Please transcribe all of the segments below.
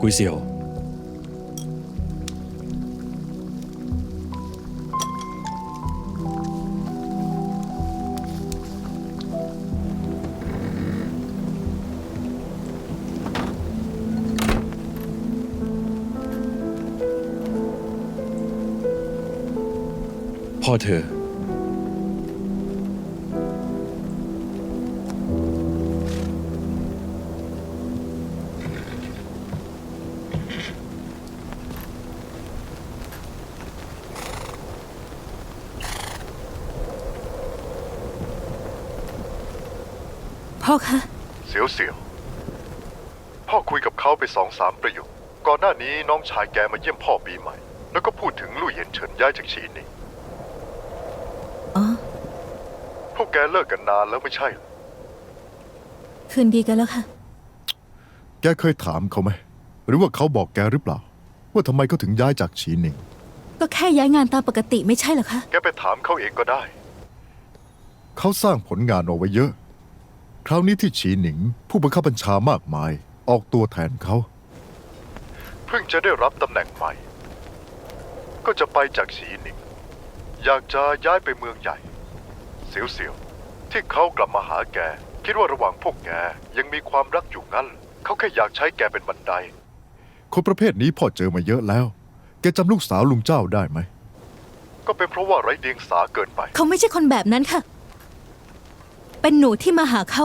กุยเซียว พ่อเธอ พ่อคะ เสียวเสียวพ่อคุยกับเขาไปสองสามประโยค ก่อนหน้านี้น้องชายแกมาเยี่ยมพ่อปีใหม่ แล้วก็พูดถึงลู่เหยียนเฉินย้ายจากฉีหนิงอ๋อ พวกแกเลิกกันนานแล้วไม่ใช่เหรอคืนดีกันแล้วค่ะ แกเคยถามเขาไหม หรือว่าเขาบอกแกหรือเปล่า ว่าทำไมเขาถึงย้ายจากฉีหนิงก็แค่ย้ายงานตามปกติไม่ใช่เหรอคะ แกไปถามเขาเองก็ได้ เขาสร้างผลงานเอาไว้เยอะ คราวนี้ที่ฉีหนิง ผู้บังคับบัญชามากมาย ออกตัวแทนเขา เพิ่งจะได้รับตำแหน่งใหม่ ก็จะไปจากฉีหนิง อยากจะย้ายไปเมืองใหญ่ เสียวเสียวที่เขากลับมาหาแก คิดว่าระหว่างพวกแกยังมีความรักอยู่งั้น เขาแค่อยากใช้แกเป็นบันได คนประเภทนี้พ่อเจอมาเยอะแล้ว แกจำลูกสาวลุงเจ้าได้ไหม ก็เป็นเพราะว่าไร้เดียงสาเกินไป เขาไม่ใช่คนแบบนั้นค่ะ เป็นหนูที่มาหาเขา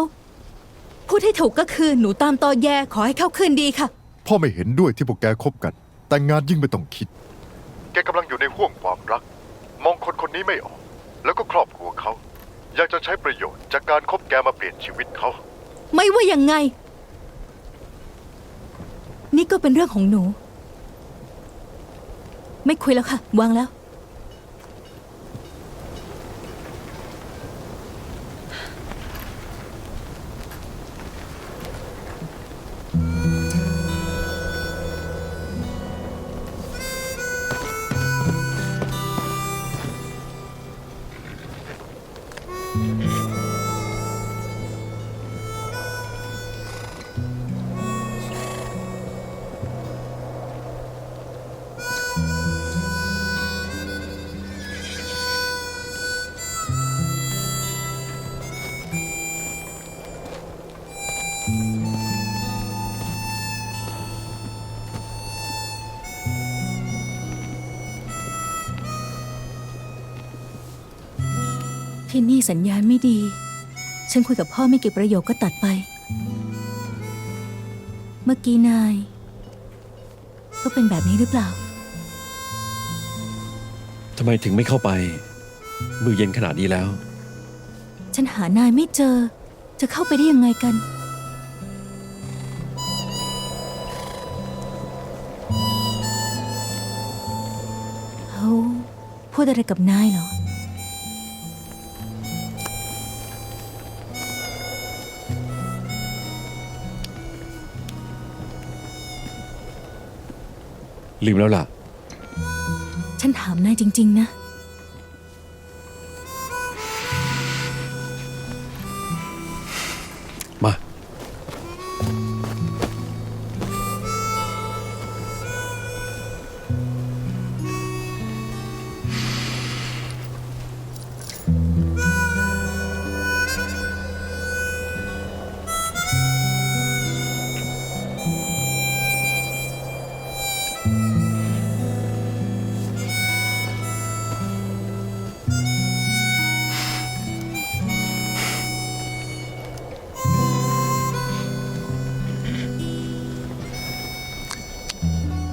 พูดให้ถูกก็คือหนูตามตอแยขอให้เขาคืนดีค่ะ พ่อไม่เห็นด้วยที่พวกแกคบกัน แต่งงานยิ่งไม่ต้องคิด แกกำลังอยู่ในห่วงความรัก มองคนคนนี้ไม่ออก แล้วก็ครอบครัวเขา อยากจะใช้ประโยชน์จากการคบแกมาเปลี่ยนชีวิตเขา ไม่ว่ายังไง นี่ก็เป็นเรื่องของหนู ไม่คุยแล้วค่ะ วางแล้ว ที่นี่สัญญาณไม่ดี ฉันคุยกับพ่อไม่กี่ประโยคก็ตัดไป เมื่อกี้นาย ก็เป็นแบบนี้หรือเปล่า ทำไมถึงไม่เข้าไป มือเย็นขนาดนี้แล้ว ฉันหานายไม่เจอ จะเข้าไปได้ยังไงกัน เขาพูดอะไรกับนายเหรอ ลืมแล้วล่ะ ฉันถามนายจริง ๆ นะ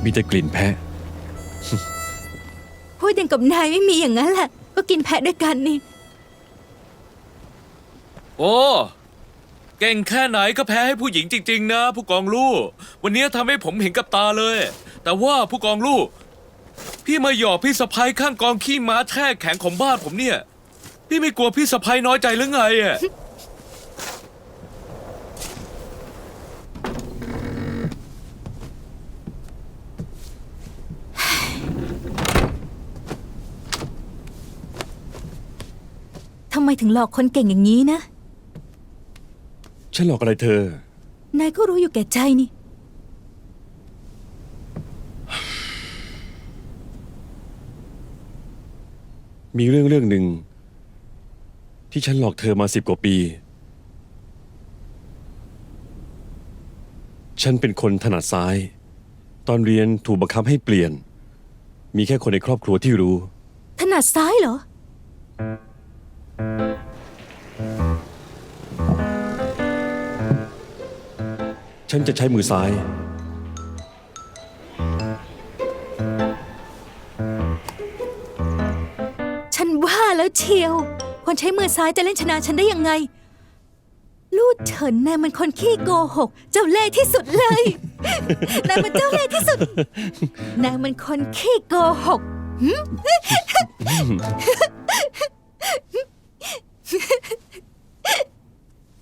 มีแต่กลิ่นแพะ พูดอย่างกับนายไม่มีอย่างนั้นแหละ ก็กินแพะด้วยกันนี่ โอ้ เก่งแค่ไหนก็แพ้ให้ผู้หญิงจริง ๆ นะ ผู้กองลูกวันนี้ทำให้ผมเห็นกับตาเลย แต่ว่าผู้กองลูกพี่มาหยอกพี่สะพ้ยข้างกองขี้ม้าแช่แข็งของบ้านผมเนี่ย พี่ไม่กลัวพี่สะพ้ยน้อยใจหรือไงอะำไมถึงหลอกคนเก่งอย่างนี้นะ ฉันหลอกอะไรเธอ นายก็รู้อยู่แก่ใจนี่ มีเรื่องเรื่องหนึ่ง ที่ฉันหลอกเธอมาสิบกว่าปี ฉันเป็นคนถนัดซ้าย ตอนเรียนถูกบังคับให้เปลี่ยน มีแค่คนในครอบครัวที่รู้ ถนัดซ้ายเหรอ ฉันจะใช้มือซ้าย ฉันว่าแล้วเชียว คนใช้มือซ้ายจะเล่นชนะฉันได้ยังไง ลูดเฉินนายมันคนขี้โกหก เจ้าเล่ห์ที่สุดเลย นายมันเจ้าเล่ห์ที่สุด นายมันคนขี้โกหกหึ